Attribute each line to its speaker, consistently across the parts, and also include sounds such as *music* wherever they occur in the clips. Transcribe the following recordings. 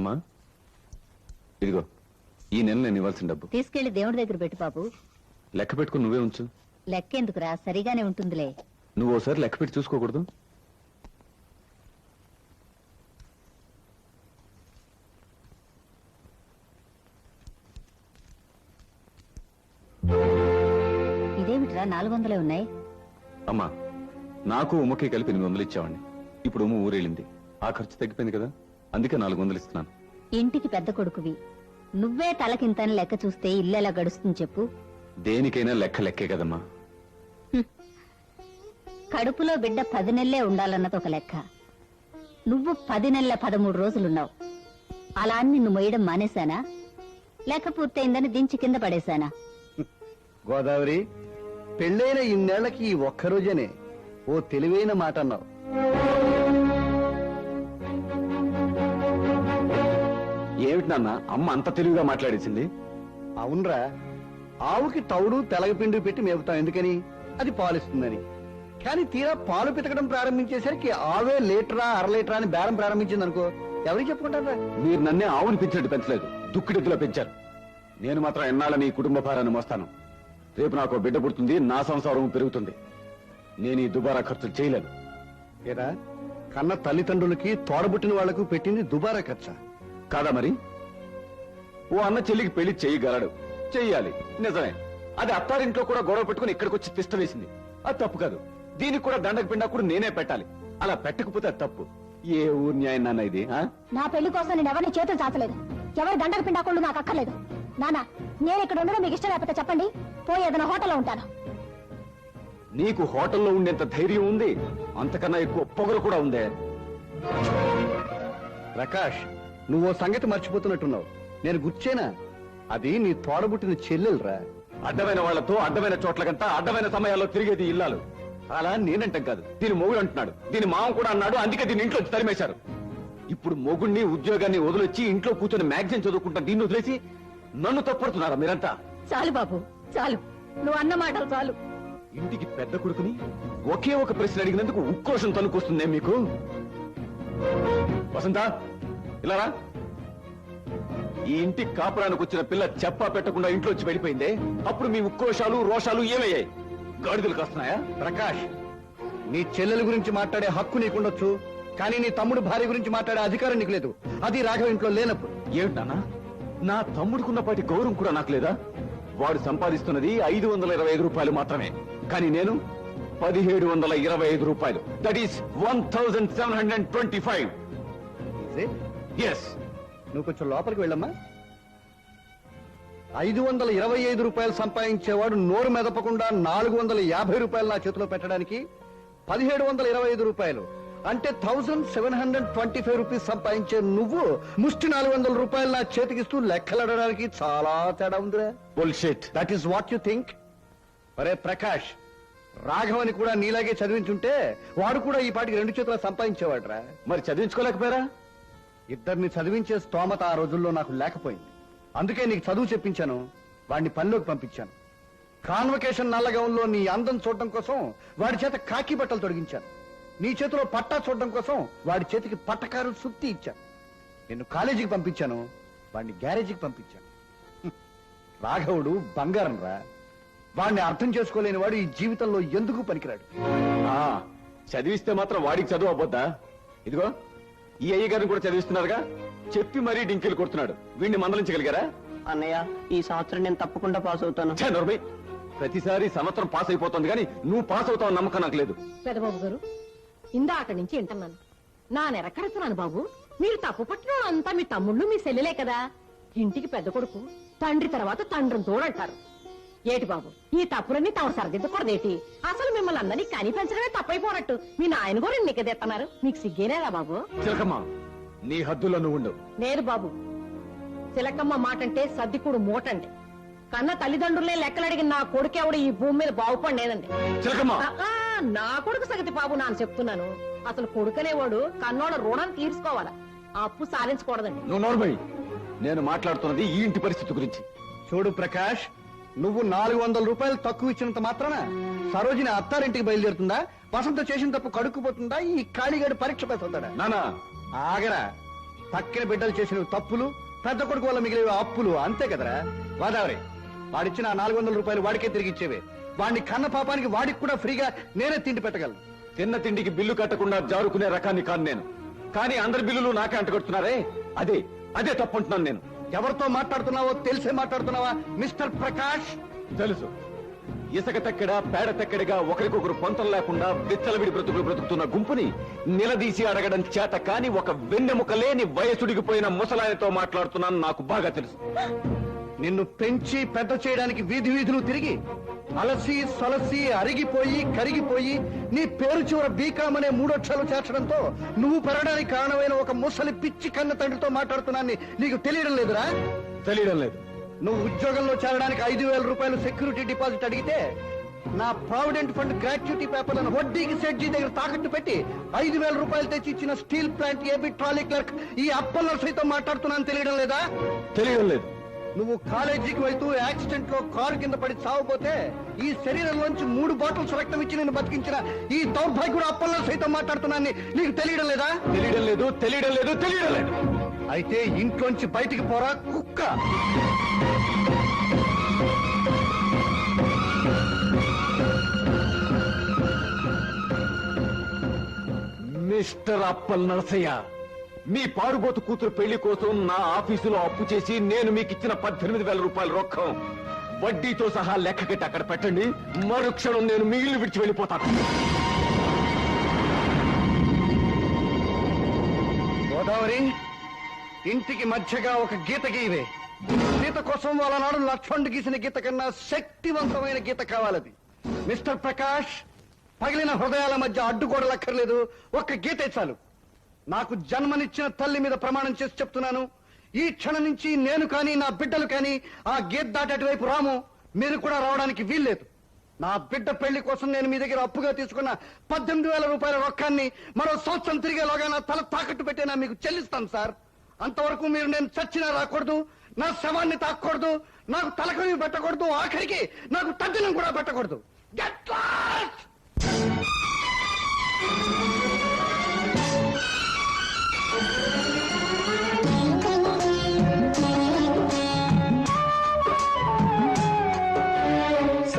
Speaker 1: అమ్మా. ఇదిగో ఈ నెల నేను ఇవ్వాల్సిన డబ్బు.
Speaker 2: తీసుకెళ్ళి దేవుడి దగ్గర పెట్టు బాబు.
Speaker 1: లెక్క పెట్టుకుని నువ్వే ఉంచు.
Speaker 2: లెక్కెందుకురా? సరిగానే ఉంటుందిలే.
Speaker 1: నువ్వు ఓసారి లెక్క పెట్టి చూసుకోకూడదు.
Speaker 2: ఇదేమిట్రా? నాలుగు వందలే ఉన్నాయి.
Speaker 1: అమ్మా నాకు ఉమ్మకి కలిపి ఎనిమిది వందలు ఇచ్చావండి ఇప్పుడు ఉమ్మ ఊరెళ్ళింది. ఆ ఖర్చు తగ్గిపోయింది కదా? అందుకే నాలుగు వందలు ఇస్తున్నాను.
Speaker 2: ఇంటికి పెద్ద కొడుకువి. నువ్వే తలకింతని లెక్క చూస్తే ఇల్లు ఎలా గడుస్తుంది చెప్పు.
Speaker 1: దేనికైనా లెక్క లెక్కే కదమ్మా.
Speaker 2: కడుపులో బిడ్డ పది నెలలే ఉండాలన్నది ఒక లెక్క. నువ్వు పది నెలల పదమూడు రోజులున్నావు. అలా అని నిన్ను మొయ్యడం మానేశానా? లెక్క పూర్తయిందని దించి కింద పడేశానా?
Speaker 3: గోదావరి పెళ్ళైన ఇన్నేళ్ళకి ఈ ఒక్క రోజేనే ఓ తెలివైన మాట అన్నావు
Speaker 1: ఏమిటి నాన్న? అమ్మ అంత తెలివిగా మాట్లాడేసింది.
Speaker 3: అవునరా ఆవుకి తౌడు తెలగపిండి పెట్టి మేపుతాం ఎందుకని? అది పాలిస్తుందని. కానీ తీరా పాలు పితకడం ప్రారంభించేసరికి ఆవే లీటరా అర లీటరా అని బేరం ప్రారంభించింది అనుకో ఎవరికి చెప్పుకుంటారా
Speaker 1: మీరు నన్నే ఆవుని పెంచినట్టు పెంచలేదు. దుక్కిడెద్దులో పెంచారు. నేను మాత్రం ఎన్నాళ్ళని ఈ కుటుంబ భారాన్ని మోస్తాను. రేపు నాకు బిడ్డ పుడుతుంది నా సంసారం పెరుగుతుంది. నేను ఈ దుబారా ఖర్చులు చేయలేను.
Speaker 3: ఏరా కన్న తల్లిదండ్రులకి తోడబుట్టిన వాళ్ళకు పెట్టింది దుబారా ఖర్చా?
Speaker 1: కాదా మరి? ఓ అన్న చెల్లికి పెళ్ళి చేయగలడు. చెయ్యాలి. నిజమే. అది అత్తారింట్లో కూడా గొడవ పెట్టుకుని ఇక్కడికి వచ్చి తిష్ట వేసింది. అది తప్పు కాదు. దీనికి కూడా దండకు పిండా కూడా నేనే పెట్టాలి. అలా పెట్టకపోతే అది తప్పు. ఏ ఊరు న్యాయం నాన్న ఇది ఆ?
Speaker 4: నా పెళ్ళి కోసం నేను ఎవరిని చేతులు చాచలేదు. ఎవరి దండకు పిండాకుండా నాకు అక్కర్లేదు. నానా నేను ఇక్కడ ఉండడం మీకు ఇష్టం లేకపోతే చెప్పండి. పోయి ఏదైనా హోటల్లో ఉంటాను.
Speaker 1: నీకు హోటల్లో ఉండేంత ధైర్యం ఉంది? అంతకన్నా ఎక్కువ పొగరు కూడా ఉందే.
Speaker 3: ప్రకాష్ నువ్వు ఓ సంగతి మర్చిపోతున్నట్టున్నావు. నేను గుర్చేనా? అది నీ తోడబుట్టిన చెల్లెలురా.
Speaker 1: అడ్డమైన వాళ్ళతో అడ్డమైన చోట్లకంతా అడ్డమైన సమయాల్లో తిరిగేది ఇల్లాలు. అలా నేనంటాం కాదు. దీని మొగుడు అంటున్నాడు. దీని మామ కూడా అన్నాడు. అందుకే దీని ఇంట్లో తరిమేశారు. ఇప్పుడు మొగుడిని ఉద్యోగాన్ని వదిలొచ్చి ఇంట్లో కూర్చొని మ్యాగజైన్ చదువుకుంటా దీన్ని వదిలేసి నన్ను తప్పడుతున్నారా మీరంతా.
Speaker 2: చాలు బాబు చాలు. నువ్వు అన్న మాటలు చాలు.
Speaker 1: ఇంటికి పెద్ద కొడుకుని ఒకే ఒక ప్రశ్న అడిగినందుకు ఉక్రోషం తనుకొస్తుందే మీకు? వసంత! ఇలా రా. ఈ ఇంటి కాపురానికి వచ్చిన పిల్ల చెప్పా పెట్టకుండా ఇంట్లో వచ్చి వెళ్ళిపోయిందే. అప్పుడు మీ ఉక్రోషాలు రోషాలు ఏమయ్యాయి? గాడిదలు కాస్తున్నాయా?
Speaker 3: ప్రకాష్ నీ చెల్లెల గురించి మాట్లాడే హక్కు నీకుండొచ్చు కానీ నీ తమ్ముడు భార్య గురించి మాట్లాడే అధికారం నీకు లేదు. అది రాఘవ ఇంట్లో లేనప్పుడు.
Speaker 1: ఏమిటి నాన్న? నా తమ్ముడుకున్నపాటి గౌరవం కూడా నాకు లేదా? వాడు సంపాదిస్తున్నది ఐదు వందల ఇరవై ఐదు రూపాయలు మాత్రమే. కానీ నేను పదిహేడు వందల ఇరవై ఐదు రూపాయలు. That is one thousand seven hundred twenty five yes
Speaker 3: నువ్వు కొంచెం లోపలికి వెళ్ళమ్మా. ఐదు వందల ఇరవై ఐదు రూపాయలు సంపాదించేవాడు నోరు మెదపకుండా నాలుగు వందల యాభై రూపాయలు నా చేతిలో పెట్టడానికి పదిహేడు వందల ఇరవై ఐదు రూపాయలు. అంటే thousand seven hundred twenty five rupees సంపాదించే నువ్వు ముష్టి నాలుగు వందల రూపాయలు నా చేతికిస్తూ లెక్కలడడానికి చాలా తేడా ఉందిరా.
Speaker 1: Bullshit
Speaker 3: that is what you think అరే ప్రకాష్ రాఘవని కూడా నీలాగే చదివించుంటే వాడు కూడా ఈ పాటికి రెండు చేతుల సంపాదించేవాడురా.
Speaker 1: మరి చదివించుకోలేకపోయారా?
Speaker 3: ఇద్దరిని చదివించే స్తోమత ఆ రోజుల్లో నాకు లేకపోయింది. అందుకే నీకు చదువు చెప్పించాను వాడిని పనిలోకి పంపించాను. కాన్వకేషన్ నల్లగౌన్లో నీ అందం చూడడం కోసం వాడి చేత కాకి బట్టలు తొడిగించాను. నీ చేతిలో పట్టా చూడడం కోసం వాడి చేతికి పట్టకారు సుత్తి ఇచ్చాను. నిన్ను కాలేజీకి పంపించాను వాడిని గ్యారేజీకి పంపించాను. రాఘవుడు బంగారం రా. వాడిని అర్థం చేసుకోలేని వాడు ఈ జీవితంలో ఎందుకు పనికిరాడు?
Speaker 1: చదివిస్తే మాత్రం వాడికి చదువు అవ్వద్దా? ఇదిగో. ఈ అయ్య గారిని కూడా చదివిస్తున్నారుగా? చెప్పి మరీ డింకిలు కొడుతున్నాడు. వీడిని మందలించగలిగారా?
Speaker 5: అన్నయ్య ఈ సంవత్సరం నేను తప్పకుండా పాస్ అవుతాను.
Speaker 1: ఛే, నోర్మై. ప్రతిసారి సంవత్సరం పాస్ అయిపోతుంది కానీ నువ్వు పాస్ అవుతావు నమ్మకం నాకు లేదు.
Speaker 6: పెదబాబు గారు ఇందాక నుంచి వింటున్నాను. నా నెరకడుతున్నాను బాబు. మీరు తప్పు పట్టిన అంతా మీ తమ్ముళ్ళు మీ సెల్లెలే కదా. ఇంటికి పెద్ద కొడుకు తండ్రి తర్వాత తండ్రిని తోడంటారు. ఏటి బాబు ఈ తప్పులన్నీ తమ సరిదిద్దకూడదేటి? అసలు మిమ్మల్ని అందరినీ కని పెంచడమే తప్పైపోనట్టు. మీ నాయన కూడా నిక్కదెత్తన్నారు మీకు సిగ్గేనేరా బాబు?
Speaker 1: చిలకమ్మ నీ హద్దుల్లో నువ్వు ఉండు.
Speaker 6: లేదు బాబు. తిలకమ్మ మాటంటే సర్దికుడు మూటండి. కన్న తల్లిదండ్రులే లెక్కలడిగిన నా కొడుకెవడు ఈ భూమి మీద బాగుపడలేదండి
Speaker 1: చిలకమ్మ!
Speaker 6: నా కొడుకు సంగతి బాబు నాన్న చెప్తున్నాను. అసలు కొడుకనేవాడు కన్నోడ రుణం తీర్చుకోవాలా? ఆ అప్పు సాధించకూడదండి.
Speaker 1: నువ్వు నోర్మై నేను మాట్లాడుతున్నది ఈ ఇంటి పరిస్థితి గురించి.
Speaker 3: చూడు ప్రకాష్ నువ్వు నాలుగు వందల రూపాయలు తక్కువ ఇచ్చినంత మాత్రాన సరోజిని అత్తారింటికి బయలుదేరుతుందా? వసంత చేసిన తప్పు కడుక్కుపోతుందా? ఈ కాళీగాడు పరీక్ష పెడుతుందా
Speaker 1: నానా.
Speaker 3: ఆగరా. పక్కన బిడ్డలు చేసిన తప్పులు పెద్ద కొడుకు వల్ల మిగిలిన అప్పులు అంతే కదరా. గోదావరి వాడిచ్చిన ఆ నాలుగు వందల రూపాయలు వాడికే తిరిగి ఇచ్చేవే. వాడిని కన్న పాపానికి వాడికి కూడా ఫ్రీగా నేనే తిండి పెట్టగలను.
Speaker 1: తిన్న తిండికి బిల్లు కట్టకుండా జారుకునే రకాన్ని కాను నేను. కానీ అందరి బిల్లులు నాకే అంటగడుతున్నారే? అదే అదే తప్పంటున్నాను నేను.
Speaker 3: ఎవరితో మాట్లాడుతున్నావో తెలిసే మాట్లాడుతున్నావా? మిస్టర్ ప్రకాష్?
Speaker 1: తెలుసు. ఇసుక తక్కెడ పేడ తక్కెడగా ఒకరికొకరు పొంతం లేకుండా విచ్చలవిడి బ్రతుకులు బ్రతుకుతున్న గుంపుని నిలదీసి అడగడం చేత కాని ఒక వెన్నెముక లేని వయసుడిగిపోయిన ముసలాయనతో మాట్లాడుతున్నాను నాకు బాగా తెలుసు.
Speaker 3: నిన్ను పెంచి పెద్ద చేయడానికి వీధి వీధులు తిరిగి అలసి సొలసి అరిగిపోయి కరిగిపోయి నీ పేరు చివర బీకామ్ అనే మూడొక్షరాలు చేర్చడంతో నువ్వు పెరగడానికి కారణమైన ఒక ముసలి పిచ్చి కన్న తండ్రితో మాట్లాడుతున్నాన్ని నీకు తెలియడం లేదురా?
Speaker 1: తెలియడం లేదు.
Speaker 3: నువ్వు ఉద్యోగంలో చేరడానికి ఐదు వేల రూపాయలు సెక్యూరిటీ డిపాజిట్ అడిగితే నా ప్రావిడెంట్ ఫండ్ గ్రాట్యుటీ పేపర్లను వడ్డీకి సెడ్జీ దగ్గర తాకట్టు పెట్టి ఐదు వేల రూపాయలు తెచ్చి ఇచ్చిన steel plant AB trolley clerk ఈ అప్పల్లో సైతం మాట్లాడుతున్నాను తెలియడం లేదా?
Speaker 1: తెలియడం లేదు.
Speaker 3: నువ్వు కాలేజీకి వెళ్తూ యాక్సిడెంట్లో కారు కింద పడి చావపోతే ఈ శరీరంలోంచి మూడు బాటిల్స్ రక్తం ఇచ్చి నేను బతికించిన ఈ దౌర్భాగ్యుడు అప్పల్లో సైతం మాట్లాడుతున్నాను నీకు తెలియడం లేదా?
Speaker 1: తెలియడం లేదు తెలియడం లేదు తెలియడం లేదు.
Speaker 3: అయితే ఇంట్లోంచి బయటికి పోరా కుక్క.
Speaker 1: మిస్టర్ అప్పల్ నరసయ్య మీ పారుబోతు కూతురు పెళ్ళి కోసం నా ఆఫీసులో అప్పు చేసి నేను మీకు ఇచ్చిన పద్దెనిమిది వేల రూపాయల రొక్కం. వడ్డీతో సహా లెక్క కట్టి అక్కడ పెట్టండి. మరుక్షణం నేను మిగిలిన విడిచి వెళ్ళిపోతాను.
Speaker 3: గోదావరి ఇంటికి మధ్యగా ఒక గీత గీవే గీత కోసం వాళ్ళ నాడు లక్ష్మణ్ గీసిన గీత కన్నా శక్తివంతమైన గీత కావాలది. మిస్టర్ ప్రకాష్ పగిలిన హృదయాల మధ్య అడ్డుగోడలక్కర్లేదు. ఒక్క గీతే చాలు. నాకు జన్మనిచ్చిన తల్లి మీద ప్రమాణం చేసి చెప్తున్నాను. ఈ క్షణం నుంచి నేను కానీ నా బిడ్డలు కానీ ఆ గేట్ దాటేటి వైపు రాము. మీరు కూడా రావడానికి వీల్లేదు. నా బిడ్డ పెళ్ళి కోసం నేను మీ దగ్గర అప్పుగా తీసుకున్న పద్దెనిమిది వేల రూపాయల రొక్కాన్ని మరో సంవత్సరం తిరిగేలోగా నా తల తాకట్టు పెట్టేనా మీకు చెల్లిస్తాను సార్. అంతవరకు మీరు నేను చచ్చినా రాకూడదు నా శవాన్ని తాకూడదు నాకు తలకవి పెట్టకూడదు ఆఖరికి నాకు తద్దినం కూడా పెట్టకూడదు.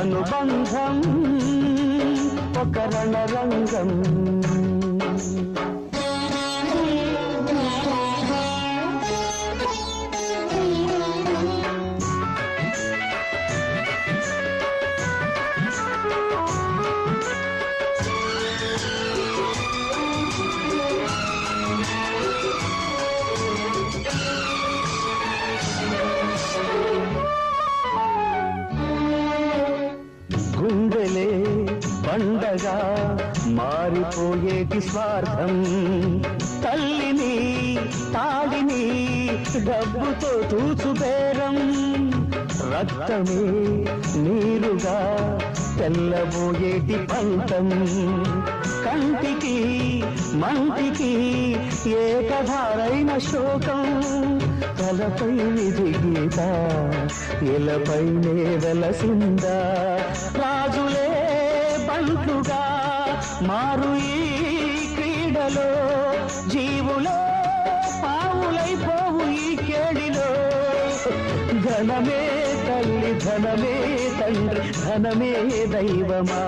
Speaker 5: అనుబంధం ఒక రణరంగం. మారిపోయేటి స్వార్థం తల్లిని తాడిని డబ్బుతో తూచుబేరం రక్తమే నీరుగా తెల్లబోయేటి పంతం. కంటికి మంటికి ఏకధారైన శోకం. తలపై విధి గీత ఇలపైనే వెలసిందా రాజులే బంటుగా మారు ఈ క్రీడలో జీవులో పావులైపోవు ఈ కేడిలో. ధనమే తల్లి ధనమే తండ్రి ధనమే దైవమా.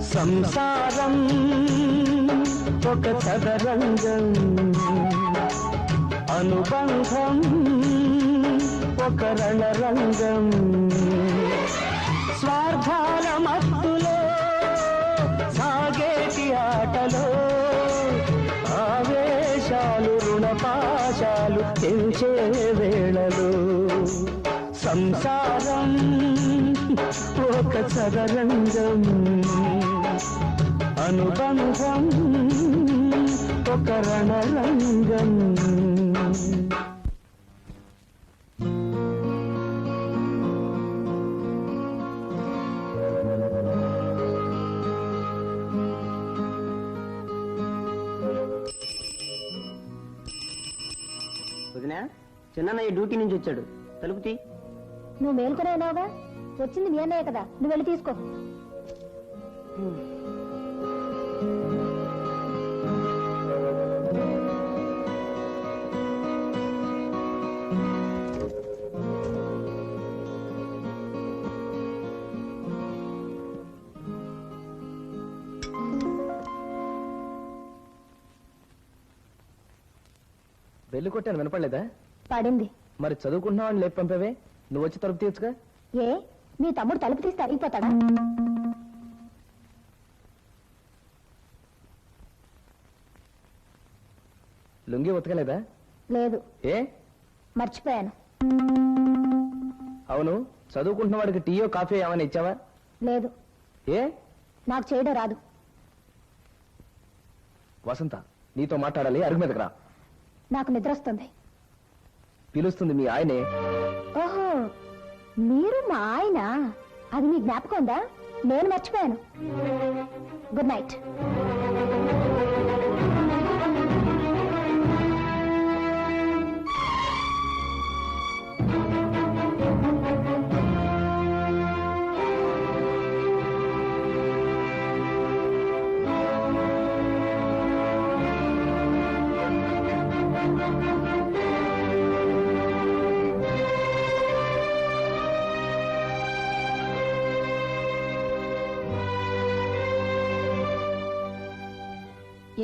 Speaker 5: సంసారం ఒక చదరంగం అనుబంధం ఒక రణరంగం. స్వార్థాల మత్తులో ఒక చదరంగం అనుబంధం ఒక రణరంగం.
Speaker 7: చిన్నయ్య డ్యూటీ నుంచి వచ్చాడు. తలుపు తీ.
Speaker 4: నువ్వు మేలుకునే ఉన్నావుగా వచ్చింది మీ అన్నయ్య కదా నువ్వు వెళ్ళి తీసుకో.
Speaker 5: బెల్లు కొట్టాను వినపడలేదా?
Speaker 4: పడింది.
Speaker 5: మరి చదువుకుంటున్నావని లేపు పంపావే? నువ్వు వచ్చి తలుపు తీయచ్చుగా?
Speaker 4: ఏ? మీ తమ్ముడు తలుపు తీస్తే అరిగిపోతాడా
Speaker 5: లుంగి ఉతకలేదా?
Speaker 4: లేదు.
Speaker 5: ఏ?
Speaker 4: మర్చిపోయాను.
Speaker 5: అవును చదువుకుంటున్న వాడికి టీయో కాఫీ ఏమైనా ఇచ్చావా?
Speaker 4: లేదు.
Speaker 5: ఏ?
Speaker 4: నాకు చేయడం రాదు.
Speaker 5: వసంత నీతో మాట్లాడాలి అరుగు మీదకి రా.
Speaker 4: నాకు నిద్ర వస్తుంది.
Speaker 5: పిలుస్తుంది మీ ఆయనే.
Speaker 4: ఓహో! ఆయన? అది మీ జ్ఞాపకం ఉందా? నేను మర్చిపోయాను. గుడ్ నైట్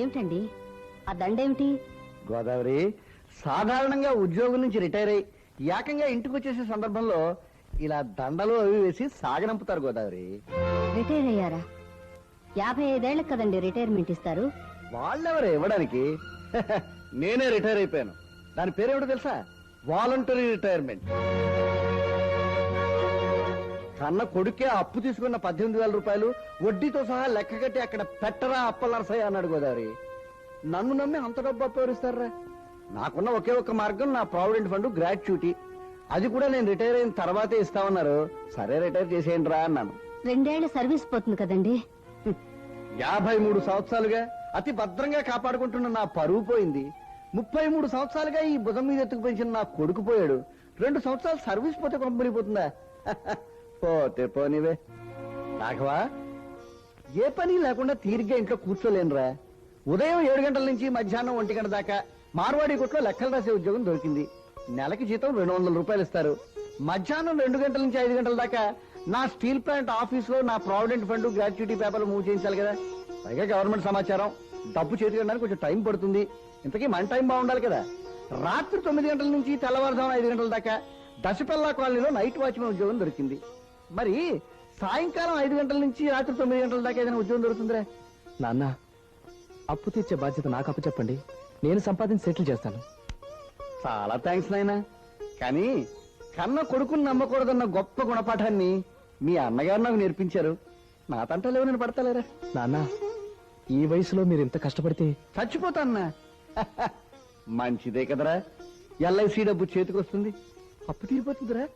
Speaker 2: ఏమిటండి? ఆ దండేమిటి?
Speaker 3: గోదావరి సాధారణంగా ఉద్యోగం నుంచి రిటైర్ అయ్యి ఏకంగా ఇంటికి వచ్చేసే సందర్భంలో ఇలా దండలు అవి వేసి సాగనంపుతారు గోదావరి.
Speaker 2: రిటైర్ అయ్యారా? యాభై ఐదేళ్ళకు కదండి రిటైర్మెంట్ ఇస్తారు.
Speaker 3: వాళ్ళెవరు ఇవ్వడానికి? *laughs* నేనే రిటైర్ అయిపోయాను. దాని పేరేమిటో తెలుసా? Voluntary retirement. కన్న కొడుకే అప్పు తీసుకున్న పద్దెనిమిది వేల రూపాయలు వడ్డీతో సహా లెక్క కట్టి అక్కడ పెట్టరా అప్పల నరసయ్య అన్నాడు గోదావరి. నన్ను నమ్మి అంత డబ్బు అప్పవరిస్తారా నాకున్న ఒకే ఒక్క మార్గం నా ప్రావిడెంట్ ఫండ్ గ్రాట్యుటీ. అది కూడా నేను రిటైర్ అయిన తర్వాతే ఇస్తామన్నారు. సరే రిటైర్ చేసేయండి రా అన్నాను.
Speaker 2: రెండేళ్ళ సర్వీస్ పోతుంది కదండి.
Speaker 3: యాభై మూడు సంవత్సరాలుగా అతి భద్రంగా కాపాడుకుంటున్న నా పరువు పోయింది. ముప్పై మూడు సంవత్సరాలుగా ఈ భుజం మీద ఎత్తుకు పెంచిన నా కొడుకు పోయాడు. రెండు సంవత్సరాలు సర్వీస్ పోతే కంపెనీ పోతుందా *laughs* పోతే పోనివే రాఘవా? ఏ పని లేకుండా తీరిగ్గా ఇంట్లో కూర్చోలేనురా. ఉదయం ఏడు గంటల నుంచి మధ్యాహ్నం ఒంటి గంట దాకా మార్వాడి కొట్లో లెక్కలు రాసే ఉద్యోగం దొరికింది. నెలకి జీతం రెండు వందల రూపాయలు ఇస్తారు. మధ్యాహ్నం రెండు గంటల నుంచి ఐదు గంటల దాకా నా స్టీల్ ప్లాంట్ ఆఫీస్లో నా ప్రావిడెంట్ ఫండ్ గ్రాట్యుటీ పేపర్లు మూవ్ చేయించాలి కదా. పైగా గవర్నమెంట్ సమాచారం. డబ్బు చేతికి కొంచెం టైం పడుతుంది. ఇంతకీ మన టైం బాగుండాలి కదా. రాత్రి తొమ్మిది గంటల నుంచి తెల్లవారుజామున ఐదు గంటల దాకా దశపల్లా కాలనీలో నైట్ వాచ్మెన్ ఉద్యోగం దొరికింది. మరి సాయంకాలం ఐదు గంటల నుంచి రాత్రి తొమ్మిది గంటల దాకా ఏదైనా ఉద్యోగం దొరుకుతుందిరా?
Speaker 5: నాన్న అప్పు తీర్చే బాధ్యత నాకు అప్పు చెప్పండి. నేను సంపాదించి సెటిల్ చేస్తాను.
Speaker 3: చాలా థ్యాంక్స్ నాయనా. కానీ కన్న కొడుకుని నమ్మకూడదన్న గొప్ప గుణపాఠాన్ని మీ అన్నగారు నాకు నేర్పించారు. నా తంటలేవు నేను పడతలేరా?
Speaker 5: నాన్న ఈ వయసులో మీరు ఇంత కష్టపడితే
Speaker 3: చచ్చిపోతాన్నా. *laughs* మంచిదే కదరా. ఎల్ఐసి డబ్బు చేతికి వస్తుంది అప్పు తీరిపోతుందిరా.